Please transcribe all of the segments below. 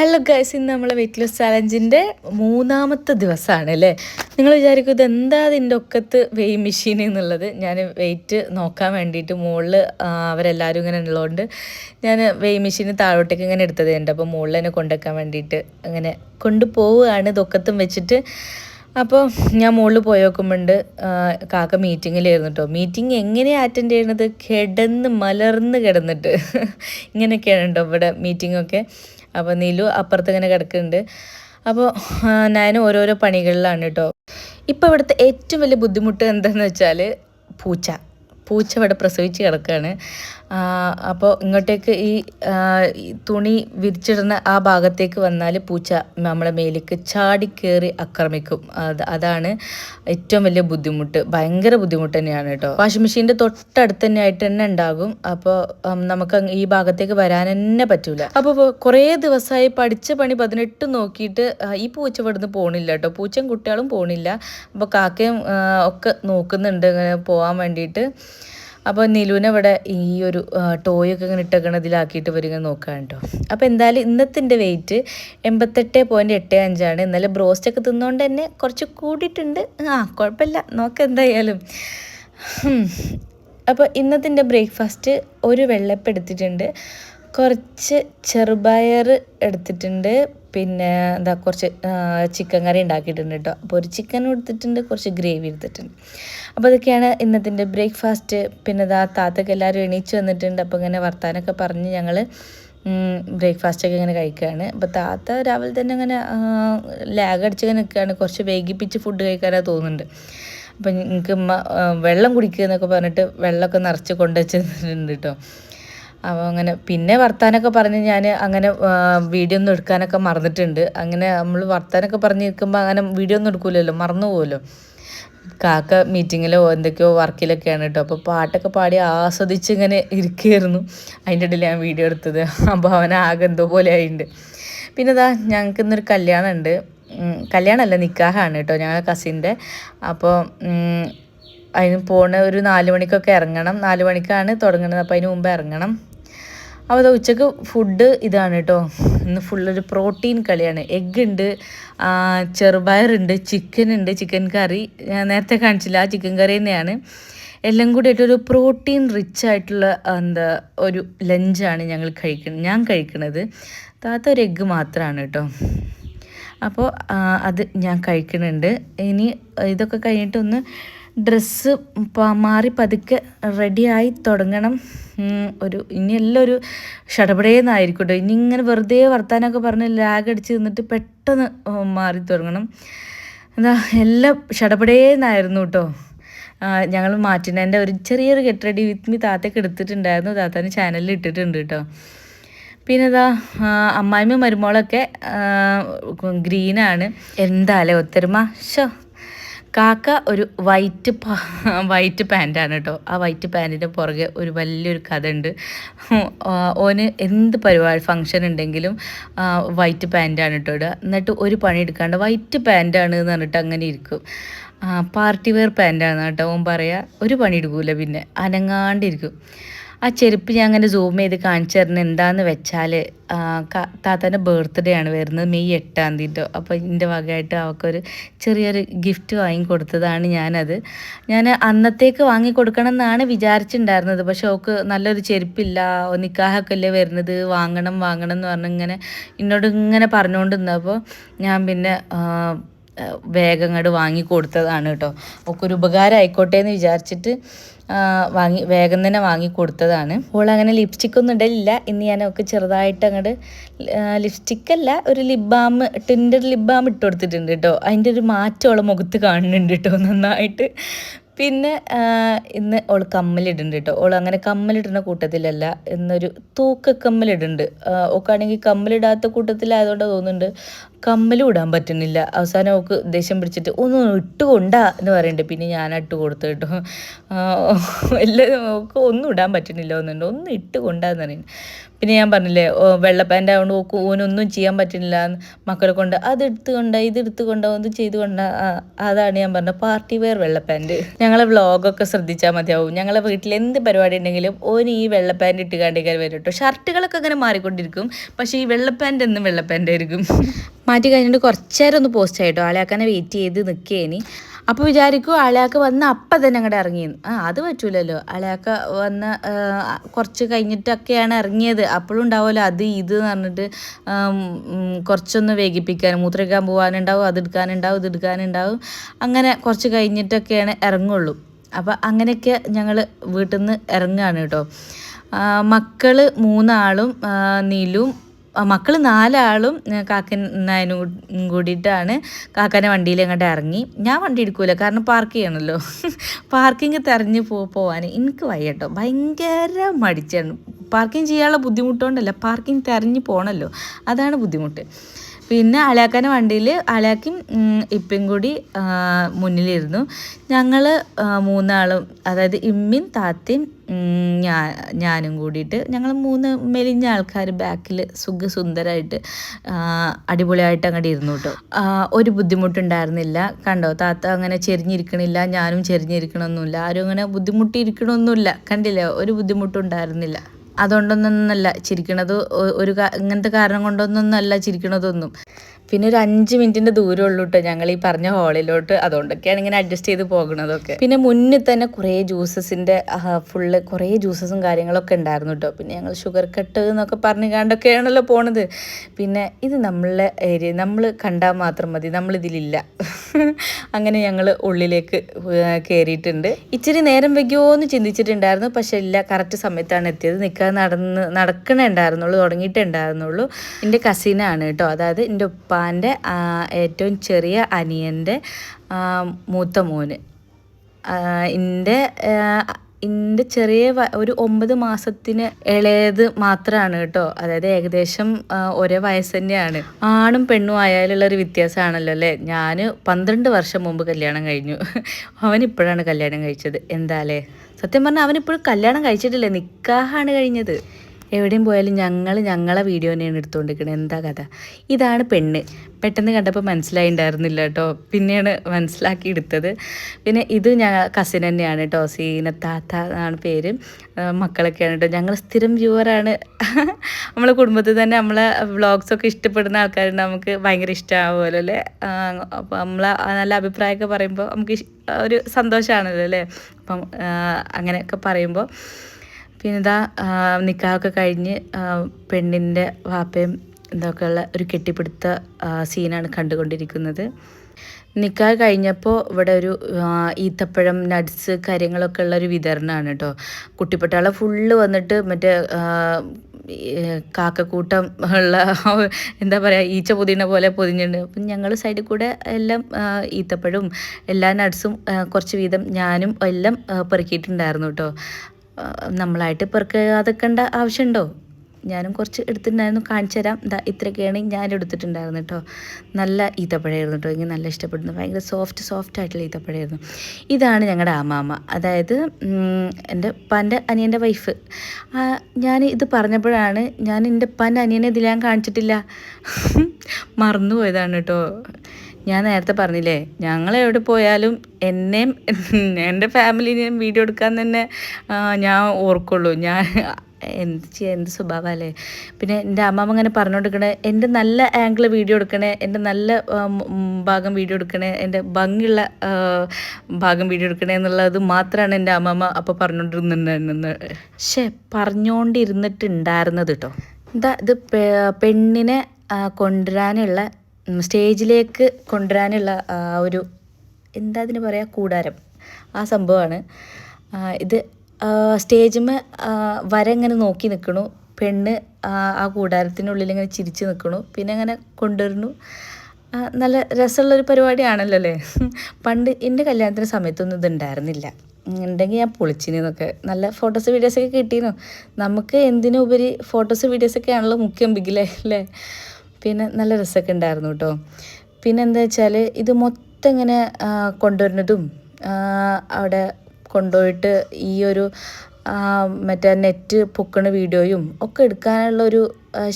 Hello guys ഇന്ന് നമ്മളെ weight loss ചാലഞ്ചിന്റെ മൂന്നാമത്തെ ദിവസമാണ് അല്ലേ? നിങ്ങൾ വിചാരിക്കും ഇത് എന്താ അതിന്റെ ഒക്കത്ത് വെയ് മെഷീൻ എന്നുള്ളത്? ഞാൻ വെയിറ്റ് നോക്കാൻ വേണ്ടിയിട്ട് മുകളിൽ അവരെല്ലാവരും ഇങ്ങനെ ഉള്ളതുകൊണ്ട് ഞാൻ വെയ് മെഷീൻ താഴോട്ടേക്ക് ഇങ്ങനെ എടുത്തത് ഉണ്ട് അപ്പോൾ മുകളിൽ തന്നെ കൊണ്ടുവയ്ക്കാൻ വേണ്ടിയിട്ട് അങ്ങനെ കൊണ്ടുപോവുകയാണ് ഇതൊക്കത്തും വെച്ചിട്ട്. അപ്പോൾ ഞാൻ മുകളിൽ പോയി നോക്കുമ്പോണ്ട് കാക്ക മീറ്റിങ്ങിലായിരുന്നു കേട്ടോ മീറ്റിംഗ് എങ്ങനെയാണ് അറ്റൻഡ് ചെയ്യണത് കിടന്ന് മലർന്ന് കിടന്നിട്ട്. ഇങ്ങനെയൊക്കെയാണ് കേട്ടോ ഇവിടെ മീറ്റിങ്ങൊക്കെ അപ്പോൾ നീലു അപ്പുറത്ത് ഇങ്ങനെ കിടക്കുന്നുണ്ട്. അപ്പോൾ ഞാൻ ഓരോരോ പണികളിലാണ് കേട്ടോ. ഇപ്പോൾ ഇവിടുത്തെ ഏറ്റവും വലിയ ബുദ്ധിമുട്ട് എന്താണെന്ന് വെച്ചാൽ പൂച്ച. പൂച്ച ഇവിടെ പ്രസവിച്ച് കിടക്കുകയാണ് അപ്പോൾ ഇങ്ങോട്ടേക്ക് ഈ തുണി വിരിച്ചിടുന്ന ആ ഭാഗത്തേക്ക് വന്നാൽ പൂച്ച നമ്മളെ മേലേക്ക് ചാടിക്കേറി ആക്രമിക്കും. അത് അതാണ് ഏറ്റവും വലിയ ബുദ്ധിമുട്ട്. ഭയങ്കര ബുദ്ധിമുട്ട് തന്നെയാണ് കേട്ടോ. വാഷിംഗ് മെഷീന്റെ തൊട്ടടുത്ത് തന്നെ ആയിട്ട് തന്നെ ഉണ്ടാകും. അപ്പോൾ നമുക്ക് ഈ ഭാഗത്തേക്ക് വരാൻ തന്നെ പറ്റില്ല അപ്പോൾ കുറേ ദിവസമായി പഠിച്ച പണി പതിനെട്ട് നോക്കിയിട്ട് ഈ പൂച്ച ഇവിടുന്ന് പോണില്ല കേട്ടോ. പൂച്ചയും കുട്ടികളും പോണില്ല. അപ്പോൾ കാക്കയും ഒക്കെ നോക്കുന്നുണ്ട് ഇങ്ങനെ പോകാൻ വേണ്ടിയിട്ട്. അപ്പോൾ നിലുവിനെ ഇവിടെ ഈ ഒരു ടോയൊക്കെ ഇങ്ങനെ ഇട്ടേക്കണതിലാക്കിയിട്ട് വരിക നോക്കാൻ കേട്ടോ അപ്പോൾ എന്തായാലും ഇന്നത്തിന്റെ വെയിറ്റ് എൺപത്തെട്ട് പോയിന്റ് എട്ട് അഞ്ചാണ്. ഇന്നലെ ബ്രോസ്റ്റൊക്കെ തിന്നുകൊണ്ട് തന്നെ കുറച്ച് കൂടിയിട്ടുണ്ട്. ആ കുഴപ്പമില്ല. നോക്കാം എന്തായാലും. അപ്പോൾ ഇന്നത്തിന്റെ ബ്രേക്ക്ഫാസ്റ്റ് ഒരു വെള്ളപ്പം എടുത്തിട്ടുണ്ട്. കുറച്ച് ചെറുപയർ എടുത്തിട്ടുണ്ട്. പിന്നെ എന്താ കുറച്ച് ചിക്കൻ കറി ഉണ്ടാക്കിയിട്ടുണ്ട് കേട്ടോ. അപ്പോൾ ഒരു ചിക്കൻ എടുത്തിട്ടുണ്ട് കുറച്ച് ഗ്രേവി എടുത്തിട്ടുണ്ട്. അപ്പോൾ അതൊക്കെയാണ് ഇന്നത്തിന്റെ ബ്രേക്ക്ഫാസ്റ്റ്. പിന്നെ ഇതാ താത്തൊക്കെ എല്ലാവരും എണീച്ച് വന്നിട്ടുണ്ട്. അപ്പോൾ ഇങ്ങനെ വർത്താനൊക്കെ പറഞ്ഞ് ഞങ്ങൾ ബ്രേക്ക്ഫാസ്റ്റൊക്കെ ഇങ്ങനെ കഴിക്കുകയാണ്. അപ്പോൾ താത്ത രാവിലെ തന്നെ അങ്ങനെ ലാഗ് അടിച്ചൊക്കെ നിൽക്കുകയാണ്. കുറച്ച് വൈകിപ്പിച്ച് ഫുഡ് കഴിക്കാനാണ് തോന്നുന്നുണ്ട്. അപ്പം നിങ്ങൾക്ക് വെള്ളം കുടിക്കുക എന്നൊക്കെ പറഞ്ഞിട്ട് വെള്ളമൊക്കെ നിറച്ച് കൊണ്ടുവച്ചിട്ടുണ്ട് കേട്ടോ. അപ്പോൾ അങ്ങനെ പിന്നെ വർത്താനൊക്കെ പറഞ്ഞ് ഞാൻ അങ്ങനെ വീഡിയോ ഒന്നും എടുക്കാനൊക്കെ മറന്നിട്ടുണ്ട്. അങ്ങനെ നമ്മൾ വർത്താനൊക്കെ പറഞ്ഞ് നിൽക്കുമ്പോൾ അങ്ങനെ വീഡിയോ ഒന്നും എടുക്കൂലല്ലോ മറന്നു പോകുമല്ലോ കാക്ക മീറ്റിങ്ങിലോ എന്തൊക്കെയോ വർക്കിലൊക്കെയാണ് കേട്ടോ. അപ്പോൾ പാട്ടൊക്കെ പാടി ആസ്വദിച്ച് ഇങ്ങനെ ഇരിക്കുകയായിരുന്നു അതിന്റെ ഇടയിൽ ഞാൻ വീഡിയോ എടുത്തത്. അപ്പോൾ അവൻ ആകെ എന്തോ പോലെ ആയിട്ടുണ്ട് പിന്നെ ഇതാ ഞങ്ങൾക്ക് ഇന്നൊരു കല്യാണം ഉണ്ട് കല്യാണമല്ല നിക്കാഹാണ് കേട്ടോ ഞങ്ങളുടെ കസിന്റെ അപ്പോൾ അതിന് പോണ ഒരു നാല് മണിക്കൊക്കെ ഇറങ്ങണം. നാല് മണിക്കാണ് തുടങ്ങുന്നത് അപ്പോൾ അതിന് മുമ്പ് ഇറങ്ങണം. അപ്പോൾ അത് ഉച്ചയ്ക്ക് ഫുഡ് ഇതാണ് കേട്ടോ ഇന്ന് ഫുള്ളൊരു പ്രോട്ടീൻ കളിയാണ്. എഗ്ഗ് ഉണ്ട് ചെറുപയറുണ്ട് ചിക്കൻ ഉണ്ട് ചിക്കൻ കറി ഞാൻ നേരത്തെ കാണിച്ചില്ല ആ ചിക്കൻ കറി തന്നെയാണ്. എല്ലാം കൂടി ആയിട്ടൊരു പ്രോട്ടീൻ റിച്ച് ആയിട്ടുള്ള എന്താ ഒരു ലഞ്ചാണ് ഞങ്ങൾ കഴിക്കുന്നത് ഞാൻ കഴിക്കുന്നത് താത്ത ഒരു എഗ്ഗ് മാത്രമാണ് കേട്ടോ അപ്പോൾ അത് ഞാൻ കഴിക്കുന്നുണ്ട് ഇനി ഇതൊക്കെ കഴിഞ്ഞിട്ടൊന്ന് ഡ്രസ്സ് മാറി പതുക്കെ റെഡിയായി തുടങ്ങണം. ഒരു ഇനി എല്ലാം ഒരു ഷടപടേന്നായിരിക്കും കേട്ടോ ഇനി ഇങ്ങനെ വെറുതെ വർത്താനമൊക്കെ പറഞ്ഞ് ലാഗ് അടിച്ച് നിന്നിട്ട് പെട്ടെന്ന് മാറി തുടങ്ങണം. എന്താ എല്ലാം ഷടപടേന്നായിരുന്നു കേട്ടോ ഞങ്ങൾ മാറ്റുന്നതിന്റെ ഒരു ചെറിയൊരു റെഡി വിത്ത് മീ താത്തയ്ക്ക് എടുത്തിട്ടുണ്ടായിരുന്നു. താത്താന് ചാനലിൽ ഇട്ടിട്ടുണ്ട് കേട്ടോ പിന്നെ ഇതാ അമ്മായിമ്മ മരുമോളൊക്കെ ഗ്രീനാണ് എന്താല്ലേ ഒത്തൊരുമ? ഷോ കാക്ക ഒരു വൈറ്റ് വൈറ്റ് പാന്റാണ് കേട്ടോ. ആ വൈറ്റ് പാന്റിന്റെ പുറകെ ഒരു വലിയൊരു കഥ ഉണ്ട് ഓന് എന്ത് പരിപാടി ഫങ്ഷൻ ഉണ്ടെങ്കിലും വൈറ്റ് പാന്റാണ് കേട്ടോ ഇടുക. എന്നിട്ട് ഒരു പണി എടുക്കാണ്ട് വൈറ്റ് പാന്റാണ് എന്ന് പറഞ്ഞിട്ട് അങ്ങനെ ഇരിക്കും. പാർട്ടി വെയർ പാന്റാണ് കേട്ടോ ഓൻ പറയാ. ഒരു പണി എടുക്കൂല പിന്നെ. അനങ്ങാണ്ടിരിക്കും. ആ ചെരുപ്പ് ഞാൻ അങ്ങനെ സൂം ചെയ്ത് കാണിച്ചു തരുന്നത് എന്താന്ന് വെച്ചാൽ താത്താന്റെ ബർത്ത്ഡേ ആണ് വരുന്നത് മെയ് എട്ടാം തീയതി. അപ്പോൾ ഇതിന്റെ വകയായിട്ട് അവൾക്കൊരു ചെറിയൊരു ഗിഫ്റ്റ് വാങ്ങി കൊടുത്തതാണ് ഞാനത്. ഞാൻ അന്നത്തേക്ക് വാങ്ങി കൊടുക്കണം എന്നാണ് വിചാരിച്ചിട്ടുണ്ടായിരുന്നത് പക്ഷെ അവൾക്ക് നല്ലൊരു ചെരുപ്പില്ല നിക്കാഹൊക്കെ അല്ലേ വരുന്നത് വാങ്ങണം വാങ്ങണം എന്ന് പറഞ്ഞ് ഇങ്ങനെ എന്നോട് ഇങ്ങനെ പറഞ്ഞുകൊണ്ട് നിന്നപ്പോൾ ഞാൻ പിന്നെ വേഗങ്ങട് വേഗം അങ്ങോട്ട് വാങ്ങി കൊടുത്തതാണ് കേട്ടോ. ഒക്കെ ഒരു ഉപകാരം ആയിക്കോട്ടെ എന്ന് വിചാരിച്ചിട്ട് വാങ്ങി വേഗം തന്നെ വാങ്ങി കൊടുത്തതാണ്. ഓൾ അങ്ങനെ ലിപ്സ്റ്റിക് ഒന്നും ഇടലില്ല. ഇന്ന് ഞാൻ ഒക്കെ ചെറുതായിട്ട് അങ്ങോട്ട് ലിപ്സ്റ്റിക് അല്ല ഒരു lip balm tinted lip balm ഇട്ട് കൊടുത്തിട്ടുണ്ട് കേട്ടോ അതിന്റെ ഒരു മാറ്റം മുഖത്ത് കാണുന്നുണ്ട് കേട്ടോ നന്നായിട്ട്. പിന്നെ ഇന്ന് ഓൾ കമ്മലിടുന്നുണ്ട് കേട്ടോ ഓൾ അങ്ങനെ കമ്മലിടുന്ന കൂട്ടത്തിലല്ല എന്നൊരു തൂക്ക കമ്മലിടുന്നുണ്ട് ഓക്കാണെങ്കിൽ കമ്മലിടാത്ത കൂട്ടത്തിലായതുകൊണ്ട് തോന്നുന്നുണ്ട് കമ്മലും ഇടാൻ പറ്റുന്നില്ല. അവസാനം അവൾക്ക് ദേഷ്യം പിടിച്ചിട്ട് ഒന്ന് ഇട്ട് കൊണ്ടാ എന്ന് പറയുന്നുണ്ട് പിന്നെ ഞാൻ ഇട്ട് കൊടുത്തു കേട്ടോ. എല്ലാം അവൾക്ക് ഒന്നും ഇടാൻ പറ്റുന്നില്ല ഒന്നുണ്ട് ഒന്ന് ഇട്ട് കൊണ്ടാന്ന് പറയുന്നത് പിന്നെ ഞാൻ പറഞ്ഞില്ലേ വെള്ളപ്പാന്റെ വെള്ള പാന്റ് ആയതുകൊണ്ട് ഓക്ക് ഓനൊന്നും ചെയ്യാൻ പറ്റുന്നില്ല. മക്കളെ കൊണ്ട് അത് എടുത്ത് കൊണ്ട ഇത് എടുത്ത് കൊണ്ട ഒന്ന് ചെയ്ത് കൊണ്ട അതാണ് ഞാൻ പറഞ്ഞത്. പാർട്ടി വെയർ വെള്ള പാന്റ് ഞങ്ങളെ വ്ളോഗൊക്കെ ശ്രദ്ധിച്ചാൽ മതിയാവും. ഞങ്ങളെ വീട്ടിൽ എന്ത് പരിപാടി ഉണ്ടെങ്കിലും ഓന് ഈ വെള്ള ഇട്ട് കണ്ടിക്കാൻ വരും കേട്ടോ. ഷർട്ടുകളൊക്കെ അങ്ങനെ മാറിക്കൊണ്ടിരിക്കും. പക്ഷേ ഈ വെള്ള എന്നും വെള്ള ആയിരിക്കും. മാറ്റി കഴിഞ്ഞിട്ട് കുറച്ച് നേരം ഒന്ന് പോസ്റ്റ് ആയിട്ടോ ആളെയാക്കാനെ വെയിറ്റ് ചെയ്ത് നിൽക്കേനി അപ്പോൾ വിചാരിക്കും അളയാക്ക വന്ന് അപ്പം തന്നെ അങ്ങോട്ട് ഇറങ്ങി. ആ അത് പറ്റൂലല്ലോ. അളയാക്ക വന്ന് കുറച്ച് കഴിഞ്ഞിട്ടൊക്കെയാണ് ഇറങ്ങിയത്. അപ്പോഴും ഉണ്ടാവുമല്ലോ അത് ഇത് എന്ന് പറഞ്ഞിട്ട് കുറച്ചൊന്ന് വേഗിപ്പിക്കാൻ മൂത്രയ്ക്കാൻ പോകാനുണ്ടാവും അത് എടുക്കാനുണ്ടാവും ഇത് എടുക്കാനുണ്ടാവും. അങ്ങനെ കുറച്ച് കഴിഞ്ഞിട്ടൊക്കെയാണ് ഇറങ്ങുള്ളൂ. അപ്പോൾ അങ്ങനെയൊക്കെ ഞങ്ങൾ വീട്ടിൽ നിന്ന് ഇറങ്ങുകയാണ് കേട്ടോ മക്കൾ മൂന്നാളും നീലും മക്കൾ നാലാളും കാക്കനായനും കൂടിയിട്ടാണ് കാക്കനെ വണ്ടിയിൽ അങ്ങോട്ട് ഇറങ്ങി ഞാൻ വണ്ടി എടുക്കൂല കാരണം പാർക്ക് ചെയ്യണമല്ലോ പാർക്കിംഗ് തെരഞ്ഞ് പോ പോവാൻ എനിക്ക് വയ്യട്ടോ. ഭയങ്കര മടിച്ചാണ്. പാർക്കിംഗ് ചെയ്യാനുള്ള ബുദ്ധിമുട്ടുകൊണ്ടല്ല പാർക്കിംഗ് തെരഞ്ഞ് പോകണമല്ലോ അതാണ് ബുദ്ധിമുട്ട്. പിന്നെ അളയാക്കാന്റെ വണ്ടിയിൽ അലാക്കും ഇപ്പം കൂടി മുന്നിലിരുന്നു. ഞങ്ങൾ മൂന്നാളും അതായത് ഇമ്മിൻ താത്തയും ഞാൻ ഞാനും കൂടിയിട്ട് ഞങ്ങൾ മൂന്ന് മെലിഞ്ഞ ആൾക്കാർ ബാക്കിൽ സുഖസുന്ദരമായിട്ട് സുന്ദരമായിട്ട് അടിപൊളിയായിട്ട് അങ്ങോട്ട് ഇരുന്നു കേട്ടോ ഒരു ബുദ്ധിമുട്ടുണ്ടായിരുന്നില്ല. കണ്ടോ താത്ത അങ്ങനെ ചെരിഞ്ഞിരിക്കണില്ല ഞാനും ചെരിഞ്ഞിരിക്കണമൊന്നുമില്ല ആരും അങ്ങനെ ബുദ്ധിമുട്ടിയിരിക്കണമൊന്നുമില്ല കണ്ടില്ലേ ഒരു ബുദ്ധിമുട്ടുണ്ടായിരുന്നില്ല അതുകൊണ്ടൊന്നൊന്നല്ല ചിരിക്കണത് ഒരു ഇങ്ങനത്തെ കാരണം കൊണ്ടൊന്നൊന്നല്ല ചിരിക്കണതൊന്നും. പിന്നെ ഒരു അഞ്ച് മിനിറ്റിന്റെ ദൂരം ഉള്ളൂ കേട്ടോ ഞങ്ങൾ ഈ പറഞ്ഞ ഹാളിലോട്ട് അതുകൊണ്ടൊക്കെയാണ് ഇങ്ങനെ അഡ്ജസ്റ്റ് ചെയ്ത് പോകുന്നതൊക്കെ. പിന്നെ മുന്നിൽ തന്നെ കുറേ ജ്യൂസസിന്റെ ഫുള്ള് കുറേ ജ്യൂസസും കാര്യങ്ങളൊക്കെ ഉണ്ടായിരുന്നു കേട്ടോ പിന്നെ ഞങ്ങൾ ഷുഗർ കട്ട് എന്നൊക്കെ പറഞ്ഞു കണ്ടൊക്കെയാണല്ലോ പോണത്. പിന്നെ ഇത് നമ്മളെ ഏരിയ നമ്മൾ കണ്ടാൽ മാത്രം മതി. നമ്മളിതിലില്ല. അങ്ങനെ ഞങ്ങൾ ഉള്ളിലേക്ക് കയറിയിട്ടുണ്ട് ഇച്ചിരി നേരം വയ്ക്കുമോ എന്ന് ചിന്തിച്ചിട്ടുണ്ടായിരുന്നു. പക്ഷെ ഇല്ല കറക്റ്റ് സമയത്താണ് എത്തിയത്. നിൽക്കാൻ നടന്ന് നടക്കണേ ഉണ്ടായിരുന്നുള്ളൂ തുടങ്ങിയിട്ടേ ഉണ്ടായിരുന്നുള്ളൂ. എന്റെ കസിനാണ് കേട്ടോ അതായത് എന്റെ ഉപ്പാന്റെ ഏറ്റവും ചെറിയ അനിയന്റെ മൂത്ത മോന്. എന്റെ എന്റെ ചെറിയ ഒരു ഒമ്പത് മാസത്തിന് ഇളയത് മാത്രമാണ് കേട്ടോ. അതായത് ഏകദേശം ഒരേ വയസ്സ് തന്നെയാണ്. ആണും പെണ്ണും ആയാലുള്ള ഒരു വ്യത്യാസമാണല്ലോ അല്ലേ? ഞാൻ പന്ത്രണ്ട് വർഷം മുമ്പ് കല്യാണം കഴിഞ്ഞു. അവൻ ഇപ്പോഴാണ് കല്യാണം കഴിച്ചത്. എന്താലേ സത്യം പറഞ്ഞാൽ അവനിപ്പോഴും കല്യാണം കഴിച്ചിട്ടില്ല. നിക്കാഹാണ് കഴിഞ്ഞത്. എവിടെയും പോയാലും ഞങ്ങൾ ഞങ്ങളെ വീഡിയോ തന്നെയാണ് എടുത്തുകൊണ്ടിരിക്കുന്നത് എന്താ കഥ? ഇതാണ് പെണ്ണ്. പെട്ടെന്ന് കണ്ടപ്പോൾ മനസ്സിലായിണ്ടായിരുന്നില്ല കേട്ടോ. പിന്നെയാണ് മനസ്സിലാക്കി എടുത്തത്. പിന്നെ ഇത് ഞാൻ കസിൻ തന്നെയാണ് കേട്ടോ. സീന താത്ത എന്നാണ് പേര്. മക്കളൊക്കെയാണ് കേട്ടോ. ഞങ്ങൾ സ്ഥിരം വ്യൂവറാണ്. നമ്മളെ കുടുംബത്തിൽ തന്നെ നമ്മളെ വ്ളോഗ്സൊക്കെ ഇഷ്ടപ്പെടുന്ന ആൾക്കാരുണ്ട്. നമുക്ക് ഭയങ്കര ഇഷ്ടമാവുമല്ലോ അല്ലേ? അപ്പോൾ നമ്മളെ നല്ല അഭിപ്രായമൊക്കെ പറയുമ്പോൾ നമുക്ക് ഒരു സന്തോഷമാണല്ലോ അല്ലേ? അപ്പം അങ്ങനെയൊക്കെ പറയുമ്പോൾ പിന്നെ ഇതാ നിക്കാഹൊക്കെ കഴിഞ്ഞ് പെണ്ണിന്റെ വാപ്പയും ഇതൊക്കെയുള്ള ഒരു കെട്ടിപ്പിടുത്ത സീനാണ് കണ്ടുകൊണ്ടിരിക്കുന്നത്. നിക്കാഹ് കഴിഞ്ഞപ്പോൾ ഇവിടെ ഒരു ഈത്തപ്പഴം നട്ട്സ് കാര്യങ്ങളൊക്കെ ഉള്ള ഒരു വിതരണമാണ് കേട്ടോ കുട്ടിപ്പട്ടാളെ ഫുള്ള് വന്നിട്ട് മറ്റേ കാക്കക്കൂട്ടം ഉള്ള എന്താ പറയുക ഈച്ച പൊതിയണ പോലെ പൊതിഞ്ഞിട്ടുണ്ട് അപ്പം ഞങ്ങൾ സൈഡിൽ കൂടെ എല്ലാം ഈത്തപ്പഴവും എല്ലാ നട്ട്സും കുറച്ച് വീതം ഞാനും എല്ലാം പെറുക്കിയിട്ടുണ്ടായിരുന്നു കേട്ടോ നമ്മളായിട്ട് പെറുക്കാതെക്കേണ്ട ആവശ്യമുണ്ടോ ഞാനും കുറച്ച് എടുത്തിട്ടുണ്ടായിരുന്നു കാണിച്ചു തരാം. ഇതാ ഇത്രയൊക്കെയാണ് ഞാൻ എടുത്തിട്ടുണ്ടായിരുന്നു കേട്ടോ നല്ല ഈത്തപ്പഴമായിരുന്നു കേട്ടോ എനിക്ക് നല്ല ഇഷ്ടപ്പെടുന്നു. ഭയങ്കര സോഫ്റ്റ് സോഫ്റ്റ് ആയിട്ടുള്ള ഈത്തപ്പഴമായിരുന്നു ഇതാണ് ഞങ്ങളുടെ ആമാമ അതായത് എന്റെ പന്റെ അനിയന്റെ വൈഫ് ഞാൻ ഇത് പറഞ്ഞപ്പോഴാണ് ഞാൻ എന്റെ പൻ അനിയനെ ഇതിൽ ഞാൻ കാണിച്ചിട്ടില്ല. മറന്നു പോയതാണ് കേട്ടോ ഞാൻ നേരത്തെ പറഞ്ഞില്ലേ ഞങ്ങൾ എവിടെ പോയാലും എന്നെയും എന്റെ ഫാമിലിനെയും വീഡിയോ എടുക്കാൻ തന്നെ ഞാൻ ഓർക്കുള്ളൂ. ഞാൻ എന്ത് ചെയ്യാ എന്ത് സ്വഭാവമല്ലേ പിന്നെ എന്റെ അമ്മാമ അങ്ങനെ പറഞ്ഞുകൊടുക്കണേ എന്റെ നല്ല ആംഗിൾ വീഡിയോ എടുക്കണേ എന്റെ നല്ല ഭാഗം വീഡിയോ എടുക്കണേ എന്റെ ഭംഗിയുള്ള ഭാഗം വീഡിയോ എടുക്കണേ എന്നുള്ളത് മാത്രമാണ് എന്റെ അമ്മമ്മ അപ്പോൾ പറഞ്ഞുകൊണ്ടിരുന്നുണ്ടെന്ന് പക്ഷേ പറഞ്ഞുകൊണ്ടിരുന്നിട്ടുണ്ടായിരുന്നത് കേട്ടോ എന്താ ഇത് പെണ്ണിനെ കൊണ്ടുവരാനുള്ള സ്റ്റേജിലേക്ക് കൊണ്ടുവരാനുള്ള ഒരു എന്താ അതിന് പറയുക കൂടാരം. ആ സംഭവമാണ്. ഇത് സ്റ്റേജിമ്മ വര ഇങ്ങനെ നോക്കി നിൽക്കണു പെണ്ണ് ആ, കൂടാരത്തിനുള്ളിൽ ഇങ്ങനെ ചിരിച്ച് നിൽക്കണു പിന്നെ അങ്ങനെ കൊണ്ടുവരുന്നു. നല്ല രസമുള്ളൊരു പരിപാടിയാണല്ലോ അല്ലേ? പണ്ട് എന്റെ കല്യാണത്തിന് സമയത്തൊന്നും ഇതുണ്ടായിരുന്നില്ല. ഉണ്ടെങ്കിൽ ഞാൻ പൊളിച്ചിനൊക്കെ നല്ല ഫോട്ടോസ് വീഡിയോസൊക്കെ കിട്ടിയിരുന്നു നമുക്ക് എന്തിനുപരി ഫോട്ടോസ് വീഡിയോസൊക്കെ ആണല്ലോ മുഖ്യം ബിഗിലേ അല്ലേ? പിന്നെ നല്ല രസമൊക്കെ ഉണ്ടായിരുന്നു കേട്ടോ. പിന്നെ എന്താ വെച്ചാൽ ഇത് മൊത്തം ഇങ്ങനെ കൊണ്ടുവരുന്നതും അവിടെ കൊണ്ടുപോയിട്ട് ഈ ഒരു മറ്റേ നെറ്റ് പൊക്കണ വീഡിയോയും ഒക്കെ എടുക്കാനുള്ള ഒരു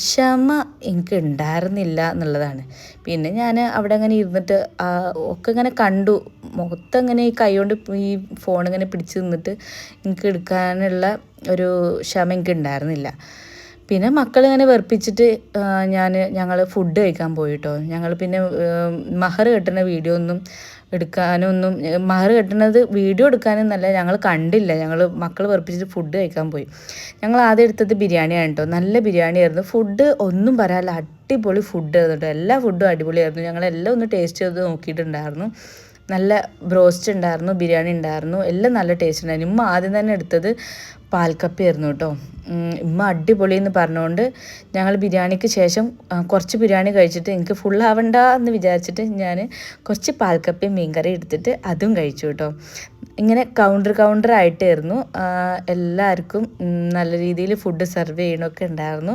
ക്ഷമ എനിക്ക് ഉണ്ടായിരുന്നില്ല എന്നുള്ളതാണ്. പിന്നെ ഞാൻ അവിടെ അങ്ങനെ ഇരുന്നിട്ട് ഒക്കെ ഇങ്ങനെ കണ്ടു. മൊത്തം ഇങ്ങനെ ഈ കൈ കൊണ്ട് ഈ ഫോൺ ഇങ്ങനെ പിടിച്ച് നിന്നിട്ട് എനിക്ക് എടുക്കാനുള്ള ഒരു ക്ഷമ എനിക്ക് ഉണ്ടായിരുന്നില്ല. പിന്നെ മക്കളിങ്ങനെ വെറുപ്പിച്ചിട്ട് ഞാൻ ഞങ്ങൾ ഫുഡ് കഴിക്കാൻ പോയിട്ടോ. ഞങ്ങൾ പിന്നെ മഹർ കെട്ടുന്ന വീഡിയോ ഒന്നും എടുക്കാനൊന്നും മഹർ കെട്ടുന്നത് വീഡിയോ എടുക്കാനൊന്നല്ല ഞങ്ങൾ കണ്ടില്ല. ഞങ്ങൾ മക്കൾ വെറുപ്പിച്ചിട്ട് ഫുഡ് കഴിക്കാൻ പോയി. ഞങ്ങൾ ആദ്യം എടുത്തത് ബിരിയാണിയാണ് കേട്ടോ നല്ല ബിരിയാണി ആയിരുന്നു ഫുഡ് ഒന്നും പറയാല്ല അടിപൊളി ഫുഡ് ആയിരുന്നു കേട്ടോ എല്ലാ ഫുഡും അടിപൊളിയായിരുന്നു. ഞങ്ങളെല്ലാം ഒന്ന് ടേസ്റ്റ് ചെയ്ത് നോക്കിയിട്ടുണ്ടായിരുന്നു. നല്ല ബ്രോസ്റ്റ് ഉണ്ടായിരുന്നു ബിരിയാണി ഉണ്ടായിരുന്നു. എല്ലാം നല്ല ടേസ്റ്റ് ഉണ്ടായിരുന്നു. ഇമ്മ ആദ്യം തന്നെ എടുത്തത് പാൽക്കപ്പയായിരുന്നു കേട്ടോ. ഉമ്മ അടിപൊളി എന്ന് പറഞ്ഞുകൊണ്ട് ഞങ്ങൾ ബിരിയാണിക്ക് ശേഷം കുറച്ച് ബിരിയാണി കഴിച്ചിട്ട് എനിക്ക് ഫുൾ ആവണ്ട എന്ന് വിചാരിച്ചിട്ട് ഞാൻ കുറച്ച് പാൽക്കപ്പയും മീൻകറി എടുത്തിട്ട് അതും കഴിച്ചു കേട്ടോ. ഇങ്ങനെ കൗണ്ടർ കൗണ്ടർ ആയിട്ടായിരുന്നു. എല്ലാവർക്കും നല്ല രീതിയിൽ ഫുഡ് സെർവ് ചെയ്യണമൊക്കെ ഉണ്ടായിരുന്നു.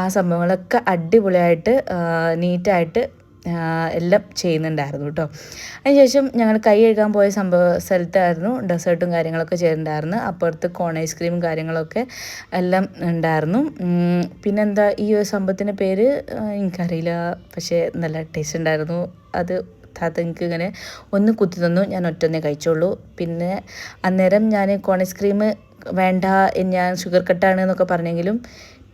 ആ സംഭവങ്ങളൊക്കെ അടിപൊളിയായിട്ട് നീറ്റായിട്ട് എല്ലാം ചെയ്യുന്നുണ്ടായിരുന്നു കേട്ടോ അതിനുശേഷം ഞങ്ങൾ കൈ കഴുകാൻ പോയ സംഭവ സ്ഥലത്തായിരുന്നു ഡെസേർട്ടും കാര്യങ്ങളൊക്കെ ചെയ്തിട്ടുണ്ടായിരുന്നു. അപ്പുറത്ത് കോൺ ഐസ്ക്രീമും കാര്യങ്ങളൊക്കെ എല്ലാം ഉണ്ടായിരുന്നു. പിന്നെന്താ ഈ ഒരു സംഭവത്തിന്റെ പേര്? എനിക്കറിയില്ല. പക്ഷേ നല്ല ടേസ്റ്റ് ഉണ്ടായിരുന്നു. അത് താത്ത എനിക്കിങ്ങനെ ഒന്ന് കുത്തി തന്നു. ഞാൻ ഒറ്റൊന്നേ കഴിച്ചോളൂ. പിന്നെ അന്നേരം ഞാൻ കോൺ ഐസ്ക്രീം വേണ്ട ഞാൻ ഷുഗർ കട്ടാണ് എന്നൊക്കെ പറഞ്ഞെങ്കിലും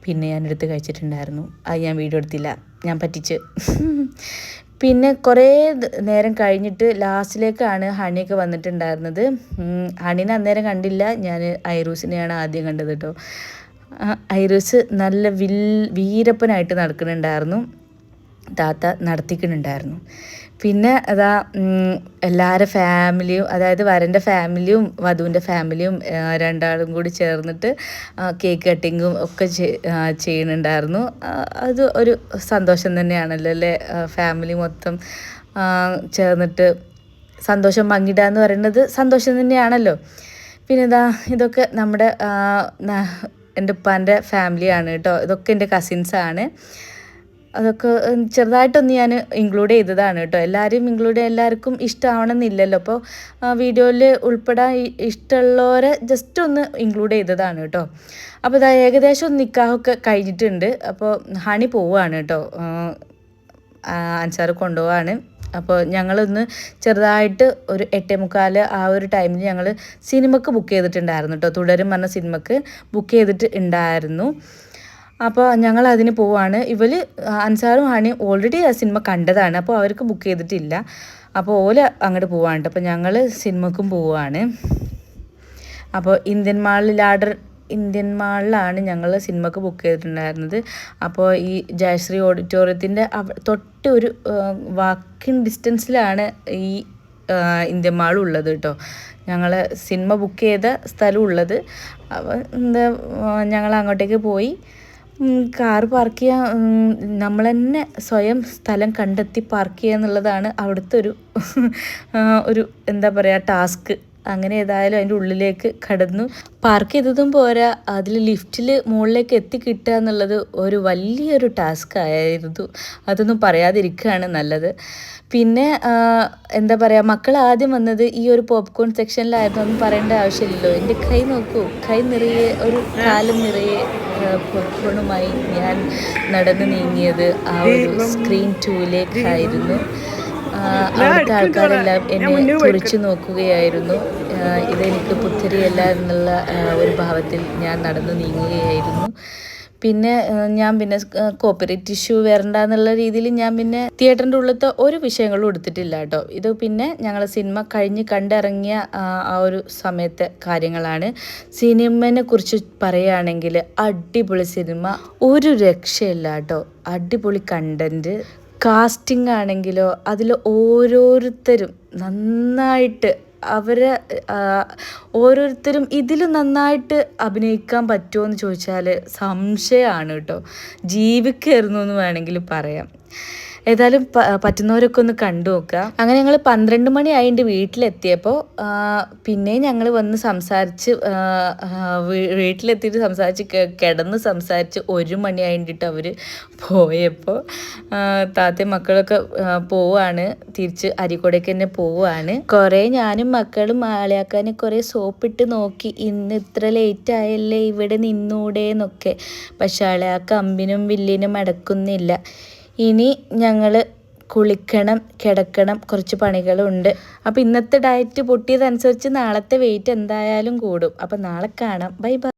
പിന്നെ ഞാൻ എടുത്ത് കഴിച്ചിട്ടുണ്ടായിരുന്നു. അത് ഞാൻ വീഡിയോ എടുത്തില്ല. ഞാൻ പറ്റിച്ച്. പിന്നെ കുറേ നേരം കഴിഞ്ഞിട്ട് ലാസ്റ്റിലേക്കാണ് ഹണിയൊക്കെ വന്നിട്ടുണ്ടായിരുന്നത്. ഹണീനെ അന്നേരം കണ്ടില്ല. ഞാൻ ഐറൂസിനെയാണ് ആദ്യം കണ്ടത് കേട്ടോ ഐറൂസ് നല്ല വിൽ വീരപ്പനായിട്ട് നടക്കുന്നുണ്ടായിരുന്നു. താത്ത നടത്തിക്കുന്നുണ്ടായിരുന്നു. പിന്നെ അതാ എല്ലാവരുടെ ഫാമിലിയും അതായത് വരന്റെ ഫാമിലിയും വധുവിന്റെ ഫാമിലിയും രണ്ടാളും കൂടി ചേർന്നിട്ട് കേക്ക് കട്ടിങ്ങും ഒക്കെ ചെയ്യുന്നുണ്ടായിരുന്നു. അത് ഒരു സന്തോഷം തന്നെയാണല്ലോ അല്ലേ? ഫാമിലി മൊത്തം ചേർന്നിട്ട് സന്തോഷം പങ്കിടുക എന്ന് പറയുന്നത് സന്തോഷം തന്നെയാണല്ലോ. പിന്നെ ഇതാ ഇതൊക്കെ നമ്മുടെ എന്റെ ഉപ്പാന്റെ ഫാമിലിയാണ് കേട്ടോ. ഇതൊക്കെ എന്റെ കസിൻസാണ് അതൊക്കെ ചെറുതായിട്ടൊന്ന് ഞാൻ ഇൻക്ലൂഡ് ചെയ്തതാണ് കേട്ടോ. എല്ലാവരും ഇൻക്ലൂഡ് എല്ലാവർക്കും ഇഷ്ടമാവണമെന്നില്ലല്ലോ. അപ്പോൾ വീഡിയോയിൽ ഉൾപ്പെടാൻ ഇഷ്ടമുള്ളവരെ ജസ്റ്റ് ഒന്ന് ഇൻക്ലൂഡ് ചെയ്തതാണ് കേട്ടോ. അപ്പോൾ ഇതാ ഏകദേശം നിക്കാഹൊക്കെ കഴിഞ്ഞിട്ടുണ്ട്. അപ്പോൾ ഹണി പോവുകയാണ് കേട്ടോ. അൻസാർ കൊണ്ടുപോവാണ് അപ്പോൾ ഞങ്ങളൊന്ന് ചെറുതായിട്ട് ഒരു എട്ടേ മുക്കാൽ ആ ഒരു ടൈമിൽ ഞങ്ങൾ സിനിമക്ക് ബുക്ക് ചെയ്തിട്ടുണ്ടായിരുന്നു കേട്ടോ. തുടരും പറഞ്ഞ സിനിമക്ക് ബുക്ക് ചെയ്തിട്ട് ഉണ്ടായിരുന്നു. അപ്പോൾ ഞങ്ങൾ അതിന് പോവാണ്. ഇവർ അൻസാറും ആണി ഓൾറെഡി ആ സിനിമ കണ്ടതാണ്. അപ്പോൾ അവർക്ക് ബുക്ക് ചെയ്തിട്ടില്ല. അപ്പോൾ ഓല അങ്ങോട്ട് പോവാണ്ട്. അപ്പോൾ ഞങ്ങൾ സിനിമക്കും പോവാണ്. അപ്പോൾ ഇന്ത്യൻ മാളിൽ ആർഡർ ഇന്ത്യൻ മാളിലാണ് ഞങ്ങൾ സിനിമക്ക് ബുക്ക് ചെയ്തിട്ടുണ്ടായിരുന്നത്. അപ്പോൾ ഈ ജയശ്രീ ഓഡിറ്റോറിയത്തിന്റെ തൊട്ട് ഒരു വാക്കിംഗ് ഡിസ്റ്റൻസിലാണ് ഈ ഇന്ത്യൻ മാൾ ഉള്ളത് കേട്ടോ ഞങ്ങൾ സിനിമ ബുക്ക് ചെയ്ത സ്ഥലം ഉള്ളത്. അപ്പോൾ എന്താ ഞങ്ങൾ അങ്ങോട്ടേക്ക് പോയി. കാർ പാർക്ക് ചെയ്യാൻ നമ്മൾ തന്നെ സ്വയം സ്ഥലം കണ്ടെത്തി പാർക്ക് ചെയ്യുക എന്നുള്ളതാണ് അവിടുത്തെ ഒരു ഒരു എന്താ പറയുക ടാസ്ക്. അങ്ങനെ ഏതായാലും അതിന്റെ ഉള്ളിലേക്ക് കടന്നു. പാർക്ക് ചെയ്തതും പോരാ. അതിൽ ലിഫ്റ്റിൽ മുകളിലേക്ക് എത്തിക്കിട്ടുക എന്നുള്ളത് ഒരു വലിയൊരു ടാസ്ക് ആയിരുന്നു. അതൊന്നും പറയാതിരിക്കുകയാണ് നല്ലത്. പിന്നെ എന്താ പറയുക മക്കൾ ആദ്യം വന്നത് ഈ ഒരു പോപ്കോൺ സെക്ഷനിലായിരുന്നു ഒന്നും പറയേണ്ട ആവശ്യമില്ലല്ലോ. എന്റെ കൈ നോക്കൂ. കൈ നിറയെ ഒരു കാലം നിറയെ പോപ്കോണുമായി ഞാൻ നടന്നു നീങ്ങിയത് ആ ഒരു സ്ക്രീൻ ടൂവിലേക്കായിരുന്നു ആ, അവിടുത്തെ ആൾക്കാരെല്ലാം എന്നെ തുറച്ചു നോക്കുകയായിരുന്നു. ഇതെനിക്ക് പുത്തരിയല്ല എന്നുള്ള ഒരു ഭാവത്തിൽ ഞാൻ നടന്നു നീങ്ങുകയായിരുന്നു. പിന്നെ ഞാൻ പിന്നെ കോപ്പറേറ്റ് ഇഷ്യൂ വരണ്ട എന്നുള്ള രീതിയിൽ ഞാൻ പിന്നെ തിയേറ്ററിന്റെ ഉള്ളിലത്തെ ഒരു വിഷയങ്ങളും എടുത്തിട്ടില്ല കേട്ടോ. ഇത് പിന്നെ ഞങ്ങൾ സിനിമ കഴിഞ്ഞ് കണ്ടിറങ്ങിയ ആ ഒരു സമയത്തെ കാര്യങ്ങളാണ്. സിനിമനെ കുറിച്ച് പറയുകയാണെങ്കിൽ അടിപൊളി സിനിമ ഒരു രക്ഷയില്ല കേട്ടോ. അടിപൊളി കണ്ടന്റ് കാസ്റ്റിംഗ് ആണെങ്കിലോ അതിൽ ഓരോരുത്തരും നന്നായിട്ട് അവരെ ഓരോരുത്തരും ഇതിൽ നന്നായിട്ട് അഭിനയിക്കാൻ പറ്റുമോ എന്ന് ചോദിച്ചാൽ സംശയമാണ് കേട്ടോ ജീവിക്കായിരുന്നു എന്ന് വേണമെങ്കിൽ പറയാം. ഏതായാലും പറ്റുന്നവരൊക്കെ ഒന്ന് കണ്ടു നോക്കുക. അങ്ങനെ ഞങ്ങൾ പന്ത്രണ്ട് മണി ആയിട്ട് വീട്ടിലെത്തിയപ്പോൾ പിന്നെ ഞങ്ങൾ വന്ന് സംസാരിച്ച് ആ, ആ, വീട്ടിലെത്തിയിട്ട് സംസാരിച്ച് കിടന്ന് സംസാരിച്ച് ഒരു മണി ആയിട്ട് അവർ പോയപ്പോൾ താത്തയും മക്കളൊക്കെ പോവാണ്. തിരിച്ച് അരിക്കോടേക്ക് തന്നെ പോവാണ്. കുറേ ഞാനും മക്കളും ആളിയാക്കാനെ കുറേ സോപ്പിട്ട് നോക്കി ഇന്ന് ഇത്ര ലേറ്റ് ആയല്ലേ ഇവിടെ നിന്നൂടെ എന്നൊക്കെ പക്ഷെ ആളിയാക്ക അമ്പിനും വില്ലിനും അടക്കുന്നില്ല. ഇനി ഞങ്ങൾ കുളിക്കണം കിടക്കണം കുറച്ച് പണികളുണ്ട്. അപ്പോൾ ഇന്നത്തെ ഡയറ്റ് പൊട്ടിയതനുസരിച്ച് നാളത്തെ വെയിറ്റ് എന്തായാലും കൂടും. അപ്പോൾ നാളെ കാണാം. Bye bye